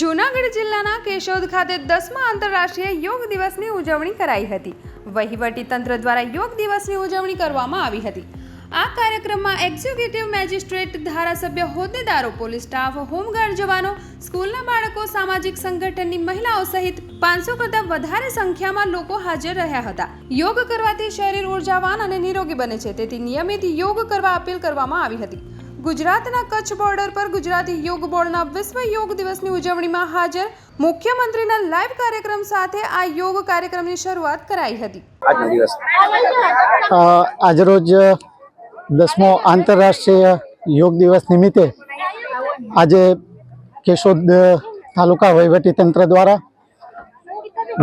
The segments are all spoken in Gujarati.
જૂનાગઢ જિલ્લાના કેશોદ ખાતે દસમા આંતરરાષ્ટ્રીય યોગ દિવસની ઉજવણી કરાઈ હતી. વહીવટી તંત્ર દ્વારા યોગ દિવસની ઉજવણી કરવામાં આવી હતી. આ કાર્યક્રમમાં એક્ઝિક્યુટિવ મેજિસ્ટ્રેટ, ધારાસભ્ય, હોદ્દેદારો, પોલીસ સ્ટાફ, હોમગાર્ડ જવાનો, સ્કૂલના બાળકો, સામાજિક સંગઠનની મહિલાઓ સહિત પાંચસો કરતાં વધારે સંખ્યામાં લોકો હાજર રહ્યા હતા. યોગ કરવાથી શરીર ઉર્જાવાન અને નિરોગી બને છે. તેથી નિયમિત યોગ કરવા અપીલ કરવામાં આવી હતી. ગુજરાતના કચ્છ બોર્ડર પર ગુજરાતી યોગ બોર્ડના વિશ્વ યોગ દિવસની ઉજવણીમાં હાજર મુખ્યમંત્રીના લાઈવ કાર્યક્રમ સાથે આ યોગ કાર્યક્રમની શરૂઆત કરાઈ હતી. આજરોજ દસમો આંતરરાષ્ટ્રીય યોગ દિવસ નિમિત્તે આજે કેશોદ તાલુકા વહીવટી તંત્ર દ્વારા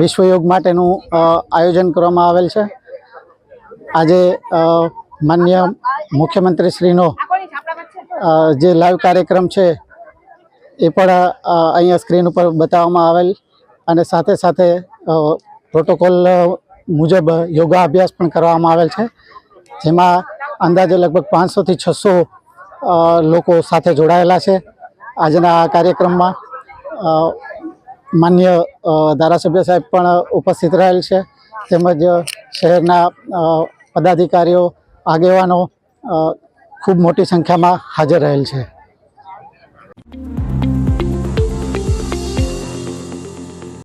વિશ્વ યોગ માટેનું આયોજન કરવામાં આવેલ છે. આજે માન્ય મુખ્યમંત્રીશ્રીનો જે લાઈવ કાર્યક્રમ છે, એ પણ અહીંયા સ્ક્રીન ઉપર બતાવવામાં આવેલ અને સાથે સાથે પ્રોટોકોલ મુજબ યોગા અભ્યાસ પણ કરવામાં આવેલ છે, જેમાં અંદાજે લગભગ પાંચસોથી છસો લોકો સાથે જોડાયેલા છે. આજના આ કાર્યક્રમમાં માન્ય ધારાસભ્ય સાહેબ પણ ઉપસ્થિત રહેલ છે, તેમજ શહેરના પદાધિકારીઓ, આગેવાનો ખૂબ મોટી સંખ્યામાં હાજર રહેલ છે.